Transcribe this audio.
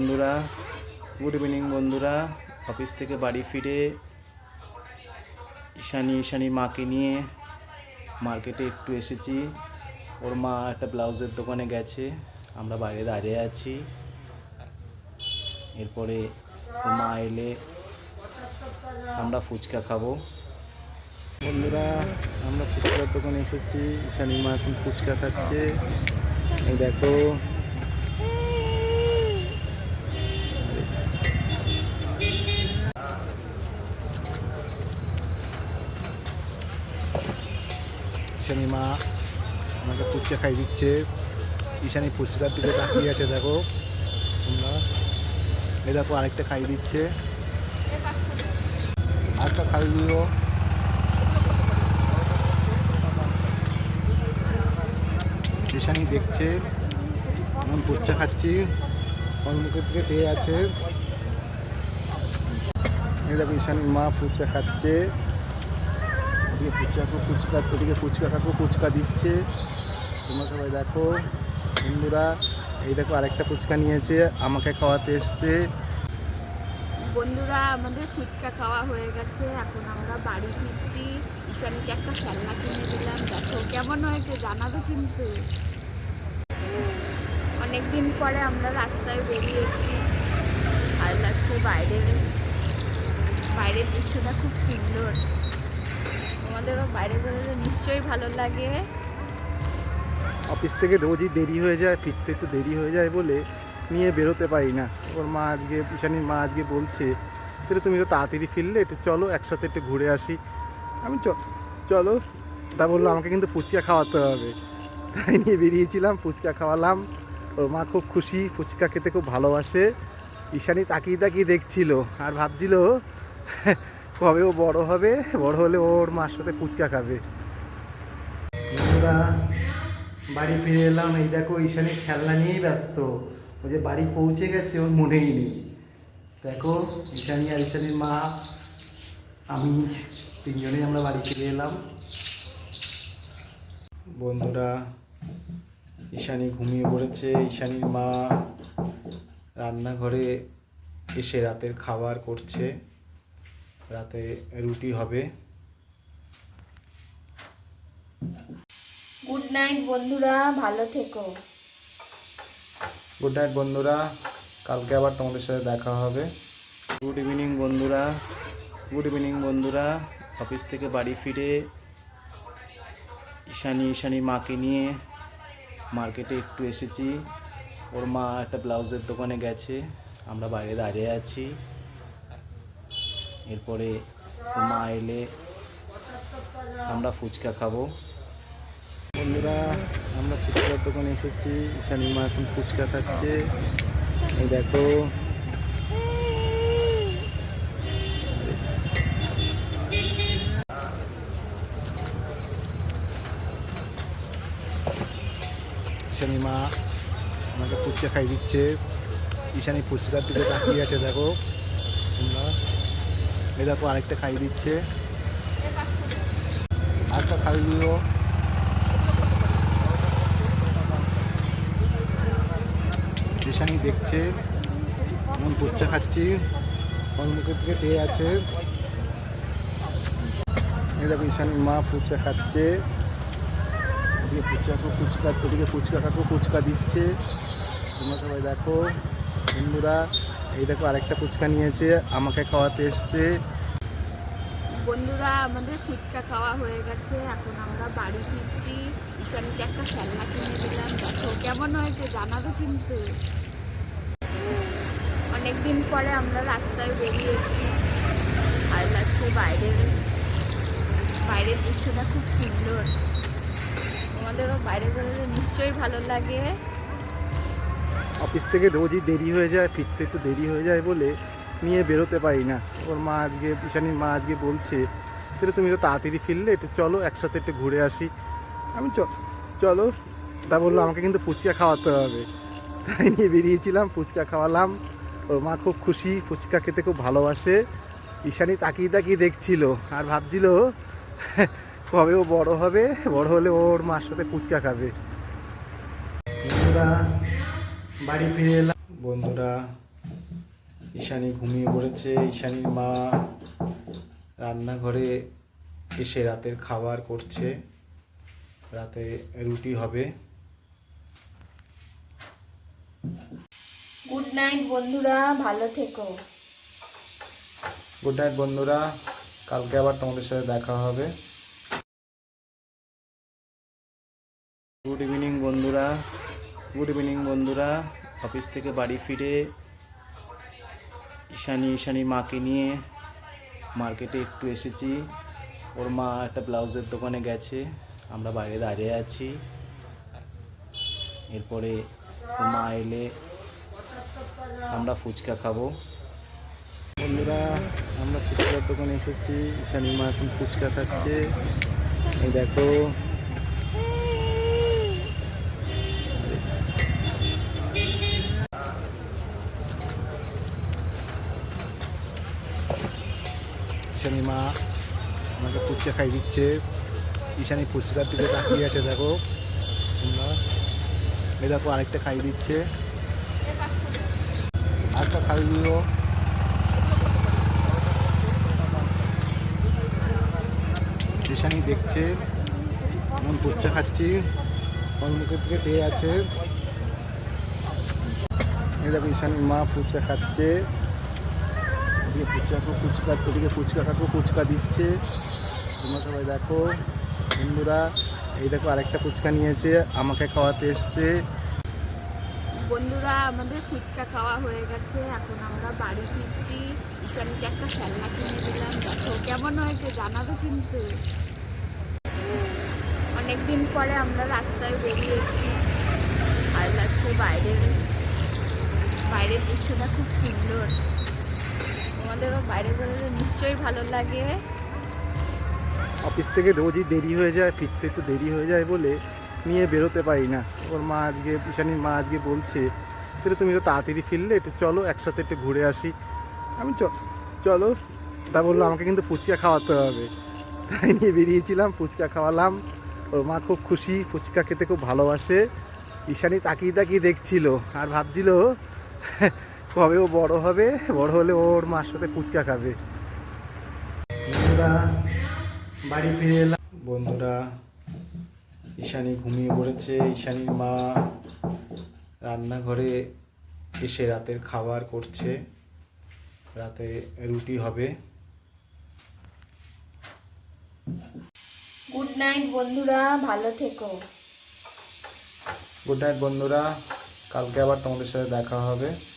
বন্ধুরা good evening বন্ধুরা। Office থেকে বাড়ি ফিরে ঈশানি ঈশানি মাকে নিয়ে মার্কেটে একটু এসেছি। ওর মা একটা ব্লাউজের দোকানে গেছে, আমরা বাইরে দাঁড়িয়ে আছি। এরপরে ওর মা এলে আমরা ফুচকা খাব। বন্ধুরা, আমরা ফুচকার দোকানে এসেছি। ঈশানি মা এখন ফুচকা খাচ্ছে। দেখো মা আমাকে ফুচকা খাই দিচ্ছে। ঈশানি ফুচকার দিকে তাকিয়ে আছে, দেখো। তোমরা। এই দেখো, আরেকটা খাই দিচ্ছে। আরেকটা খাই দিও। ঈশানি দেখছে এমন ফুচকা খাচ্ছি। ওর মুখের থেকে তেয়ে আছে। এই দেখো, ঈশানির মা ফুচকা খাচ্ছে। এদিকে ফুচকা ফুচকা ওদিকে ফুচকা কাকু ফুচকা দিচ্ছে। তোমরা সবাই দেখো, বন্ধুরা, এই দেখো আরেকটা ফুচকা নিয়েছে, আমাকে খাওয়াতে এসছে। বন্ধুরা, আমাদের ফুচকা খাওয়া হয়ে গেছে, এখন আমরা বাড়ি ফিরছি। ঈশানীকে একটা খেলনা কিনে দিলাম, দেখো কেমন হয়েছে, জানাবে কিন্তু। অনেকদিন পরে আমরা রাস্তায় বেরিয়েছি, আর লাগছে বাইরের বাইরের দৃশ্যটা খুব সুন্দর। তোমাদেরও বাইরে বেরোলে নিশ্চয়ই ভালো লাগে। অফিস থেকে রোজই দেরি হয়ে যায়, ফিরতে একটু দেরি হয়ে যায় বলে নিয়ে বেরোতে পারি না। ওর মা আজকে, ঈশানীর মা আজকে বলছে, তাহলে তুমি তো তাড়াতাড়ি ফিরলে, একটু চলো, একসাথে একটু ঘুরে আসি। আমি চলো। তা বলল, আমাকে কিন্তু ফুচকা খাওয়াতে হবে। তাই নিয়ে বেরিয়েছিলাম, ফুচকা খাওয়ালাম। ওর মা খুব খুশি, ফুচকা খেতে খুব ভালোবাসে। ঈশানি তাকিয়ে তাকিয়ে দেখছিল আর ভাবছিল কবে ও বড় হবে? বড় হলে ওর মার সাথে ফুচকা খাবে। বাড়ি ফিরে এলাম। এই দেখো ঈশানী খেলনা নিয়েই ব্যস্ত। ও যে বাড়ি পৌঁছে গেছে, ওর মনেই নেই। দেখো, ঈশানি আর ঈশানীর মা, আমি তিনজনেই আমরা বাড়ি ফিরে এলাম। বন্ধুরা, ঈশানি ঘুমিয়ে পড়েছে। ঈশানির মা রান্নাঘরে এসে রাতের খাবার করছে। রাতে রুটি হবে। গুড নাইট বন্ধুরা ভালো থেকো। গুড নাইট বন্ধুরা কালকে আবার তোমাদের সাথে দেখা হবে। গুড ইভিনিং বন্ধুরা গুড ইভিনিং বন্ধুরা অফিস থেকে বাড়ি ফিরে ঈশানি ঈশানির মাকে নিয়ে মার্কেটে একটু এসেছি। ওর মা একটা ব্লাউজের দোকানে গেছে আমরা বাইরে দাঁড়িয়ে আছি। এরপরে মা এলে আমরা ফুচকা খাব। বন্ধুরা, আমরা ফুচকার দোকানে এসেছি। ঈশানী মা এখন ফুচকা খাচ্ছে। এই দেখো। ঈশানী মা আমাকে ফুচকা খাই দিচ্ছে। ঈশানী ফুচকার দিকে তাকিয়ে আছে, দেখো। তোমরা এই দেখো আরেকটা খাই দিচ্ছে। আরেকটা খাই দিও। ঈশানি দেখছে এমন ফুচকা খাচ্ছি। মুখের থেকে তেয়ে আছে। এই ঈশানির মা ফুচকা খাচ্ছে। এদিকে ফুচকা কাকু ফুচকা ওদিকে ফুচকা কাকু ফুচকা দিচ্ছে। তোমরা সবাই দেখো, বন্ধুরা। এই দেখো আরেকটা ফুচকা নিয়েছে, আমাকে খাওয়াতে এসছে। বন্ধুরা, আমাদের ফুচকা খাওয়া হয়ে গেছে। এখন আমরা বাড়ি ফিরছি। ঈশানীকে একটা খেলনা কিনে দিলাম। দেখো, কেমন হয়েছে জানাবে কিন্তু। অনেকদিন পরে আমরা রাস্তায় বেরিয়েছি। আর লাগছে বাইরের বাইরের দৃশ্যটা খুব সুন্দর। তোমাদেরও বাইরে বেরোলে নিশ্চয়ই ভালো লাগে। অফিস থেকে রোজই দেরি হয়ে যায়, ফিরতে একটু দেরি হয়ে যায় বলে নিয়ে বেরোতে পারি না। ওর মা আজকে, ঈশানীর মা আজকে বলছে তাহলে তুমি তো তাড়াতাড়ি ফিরলে, একটু চলো, একসাথে একটু ঘুরে আসি। আমি চলো। তা বলল, আমাকে কিন্তু ফুচকা খাওয়াতে হবে। তাই নিয়ে বেরিয়েছিলাম, ফুচকা খাওয়ালাম। ওর মা খুব খুশি, ফুচকা খেতে খুব ভালোবাসে। ঈশানি তাকিয়ে তাকিয়ে দেখছিল আর ভাবছিল, কবে ও বড় হবে? বড় হলে ওর মার সাথে ফুচকা খাবে। বাড়ি ফিরে এলাম। বন্ধুরা ঈশানি ঘুমিয়ে পড়েছে। ঈশানির মা রান্নাঘরে এসে রাতের খাবার করছে। রাতে রুটি হবে। গুড নাইট বন্ধুরা। ভালো থেকো। গুড নাইট বন্ধুরা। কালকে আবার তোমাদের সাথে দেখা হবে গুড ইভিনিং বন্ধুরা গুড ইভিনিং বন্ধুরা। অফিস থেকে বাড়ি ফিরে ঈশানি ঈশানি মাকে নিয়ে মার্কেটে একটু এসেছি। ওর মা একটা ব্লাউজের দোকানে গেছে। আমরা বাইরে দাঁড়িয়ে আছি। এরপরে ওর মা এলে আমরা ফুচকা খাব। বন্ধুরা, আমরা ফুচকার দোকানে এসেছি। ঈশানি মা এখন ফুচকা খাচ্ছে। দেখো ঈশানী মা আমাকে ফুচকা খাই দিচ্ছে। ঈশানী ফুচকার দিকে তাকিয়ে আছে, দেখো। এই দেখো, আরেকটা খাই দিচ্ছে। আরেকটা খাই দিল। ঈশানী দেখছে এমন ফুচকা খাচ্ছি। ওর মুখের দিকে চেয়ে আছে। এ দেখো, ঈশানীর মা ফুচকা খাচ্ছে। এদিকে ফুচকা কাকু ফুচকা ওদিকে ফুচকা কাকু ফুচকা দিচ্ছে। তোমরা সবাই দেখো, বন্ধুরা, এই দেখো আরেকটা ফুচকা নিয়েছে, আমাকে খাওয়াতে এসছে। বন্ধুরা, আমাদের ফুচকা খাওয়া হয়ে গেছে, এখন আমরা বাড়ি ফিরছি। ঈশানীকে একটা খেলনা কিনে দিলাম, দেখো কেমন হয়েছে, জানাবে কিন্তু। অনেকদিন পরে আমরা রাস্তায় বেরিয়েছি, আর লাগছে বাইরের বাইরের দৃশ্যটা খুব সুন্দর। বাইরে বেরোলে নিশ্চয়ই ভালো লাগে। অফিস থেকে রোজই দেরি হয়ে যায়, ফিরতে একটু দেরি হয়ে যায় বলে নিয়ে বেরোতে পারি না। ওর মা আজকে, ঈশানীর মা আজকে বলছে, তাহলে তুমি তো তাড়াতাড়ি ফিরলে, একটু চলো, একসাথে একটু ঘুরে আসি। আমি চলো। তা বলল, আমাকে কিন্তু ফুচকা খাওয়াতে হবে। তাই নিয়ে বেরিয়েছিলাম, ফুচকা খাওয়ালাম। ওর মা খুব খুশি, ফুচকা খেতে খুব ভালোবাসে। ঈশানি তাকিয়ে তাকিয়ে দেখছিল আর ভাবছিল কবে ও বড় হবে? বড় হলে ওর মার সাথে ফুচকা খাবে। বন্ধুরা বাড়ি ফিরে এলাম। বন্ধুরা ঈশানী ঘুমিয়ে পড়েছে। ঈশানীর মা রান্নাঘরে এসে রাতের খাবার করছে। রাতে রুটি হবে। গুড নাইট বন্ধুরা। ভালো থেকো। গুড নাইট বন্ধুরা। কালকে আবার তোমাদের সাথে দেখা হবে।